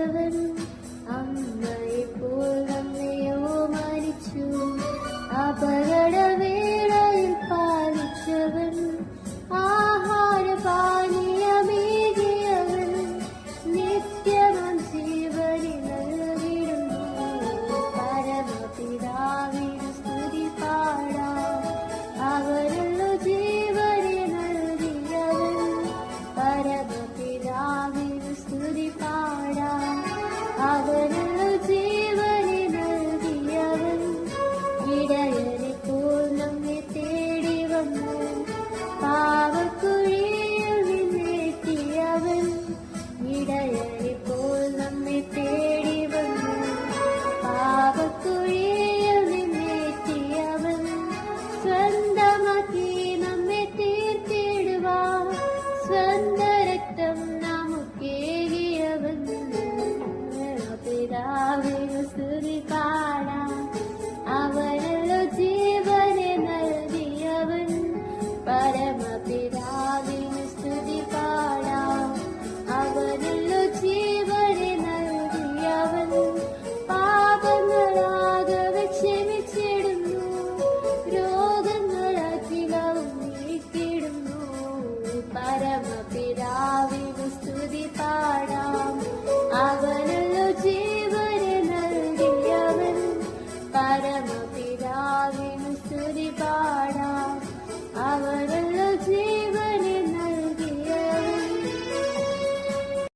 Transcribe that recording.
വന്നവൻ അമ്മയെപ്പോൾ മരിച്ചു. അപര থাকি അവനുള്ളു ജീവന് നൽകിയവൻ പരമ